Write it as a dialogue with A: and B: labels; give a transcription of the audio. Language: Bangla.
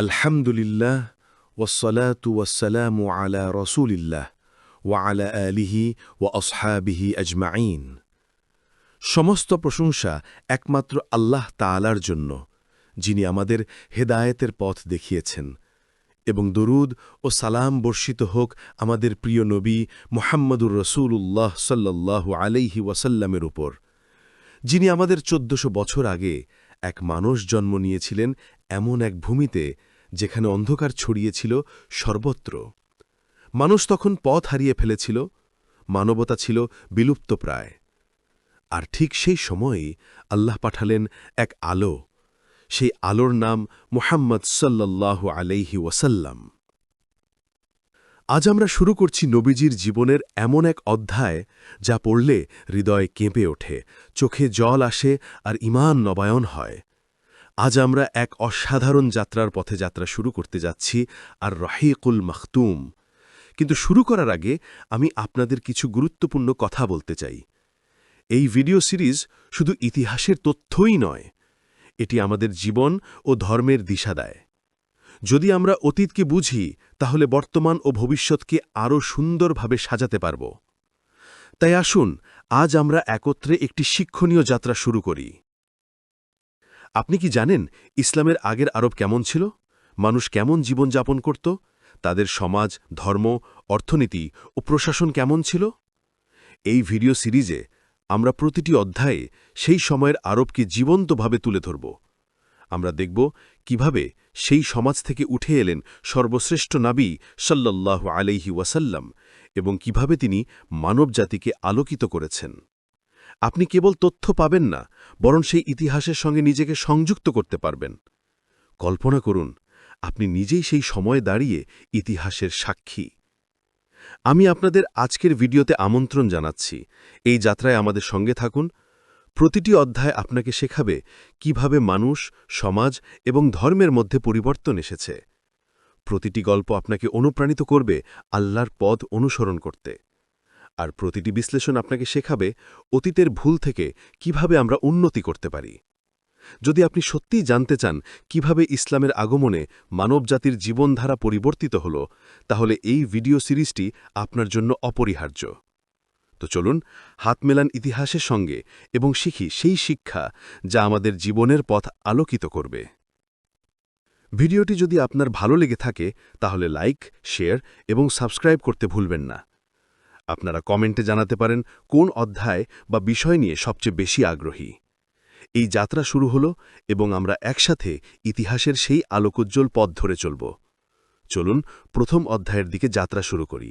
A: আলহামদুলিল্লাহ ওয়াসসালামু আলা রসুলিল্লাহ ওয়া আলা আলিহি ওয়া আসহাবিহি আজমাইন। সমস্ত প্রশংসা একমাত্র আল্লাহ তাআলার জন্য, যিনি আমাদের হেদায়েতের পথ দেখিয়েছেন এবং দরুদ ও সালাম বর্ষিত হোক আমাদের প্রিয় নবী মোহাম্মদুর রসুল্লাহ সাল্লাল্লাহু আলাইহি ওয়াসাল্লামের উপর, যিনি আমাদের চোদ্দশো বছর আগে এক মানুষ জন্ম নিয়েছিলেন এমন এক ভূমিতে যেখানে অন্ধকার ছড়িয়েছিল সর্বত্র। মানুষ তখন পথ হারিয়ে ফেলেছিল, মানবতা ছিল বিলুপ্ত প্রায় আর ঠিক সেই সময়েই আল্লাহ পাঠালেন এক আলো, সেই আলোর নাম মুহাম্মদ সাল্লাহ আলাইহি ওয়াসাল্লাম। আজ আমরা শুরু করছি নবীজির জীবনের এমন এক অধ্যায় যা পড়লে হৃদয় কেঁপে ওঠে, চোখে জল আসে আর ইমান নবায়ন হয়। আজ আমরা এক অসাধারণ যাত্রার পথে যাত্রা শুরু করতে যাচ্ছি, আর রহিকুল মখতুম। কিন্তু শুরু করার আগে আমি আপনাদের কিছু গুরুত্বপূর্ণ কথা বলতে চাই। এই ভিডিও সিরিজ শুধু ইতিহাসের তথ্যই নয়, এটি আমাদের জীবন ও ধর্মের দিশা দেয়। যদি আমরা অতীতকে বুঝি, তাহলে বর্তমান ও ভবিষ্যৎকে আরও সুন্দরভাবে সাজাতে পারব। তাই আসুন, আজ আমরা একত্রে একটি শিক্ষণীয় যাত্রা শুরু করি। আপনি কি জানেন ইসলামের আগের আরব কেমন ছিল? মানুষ কেমন জীবনযাপন করত? তাদের সমাজ, ধর্ম, অর্থনীতি ও প্রশাসন কেমন ছিল? এই ভিডিও সিরিজে আমরা প্রতিটি অধ্যায়ে সেই সময়ের আরবকে জীবন্তভাবে তুলে ধরব। আমরা দেখব কীভাবে সেই সমাজ থেকে উঠে এলেন সর্বশ্রেষ্ঠ নাবী সাল্লাল্লাহু আলাইহি ওয়াসাল্লাম এবং কীভাবে তিনি মানবজাতিকে আলোকিত করেছেন। আপনি কেবল তথ্য পাবেন না, বরং সেই ইতিহাসের সঙ্গে নিজেকে সংযুক্ত করতে পারবেন। কল্পনা করুন, আপনি নিজেই সেই সময়ে দাঁড়িয়ে ইতিহাসের সাক্ষী। আমি আপনাদের আজকের ভিডিওতে আমন্ত্রণ জানাচ্ছি। এই যাত্রায় আমাদের সঙ্গে থাকুন। প্রতিটি অধ্যায় আপনাকে শেখাবে কীভাবে মানুষ, সমাজ এবং ধর্মের মধ্যে পরিবর্তন এসেছে। প্রতিটি গল্প আপনাকে অনুপ্রাণিত করবে আল্লাহর পদ অনুসরণ করতে। আর প্রতিটি বিশ্লেষণ আপনাকে শেখাবে অতীতের ভুল থেকে কীভাবে আমরা উন্নতি করতে পারি। যদি আপনি সত্যিই জানতে চান কীভাবে ইসলামের আগমনে মানবজাতির জীবনধারা পরিবর্তিত হল, তাহলে এই ভিডিও সিরিজটি আপনার জন্য অপরিহার্য। তো চলুন, হাত মেলান ইতিহাসের সঙ্গে এবং শিখি সেই শিক্ষা যা আমাদের জীবনের পথ আলোকিত করবে। ভিডিওটি যদি আপনার ভালো লেগে থাকে, তাহলে লাইক, শেয়ার এবং সাবস্ক্রাইব করতে ভুলবেন না। আপনারা কমেন্টে জানাতে পারেন কোন অধ্যায় বা বিষয় নিয়ে সবচেয়ে বেশি আগ্রহী। এই যাত্রা শুরু হল এবং আমরা একসাথে ইতিহাসের সেই আলোকোজ্জ্বল পথ ধরে চলব। চলুন প্রথম অধ্যায়ের দিকে যাত্রা শুরু করি।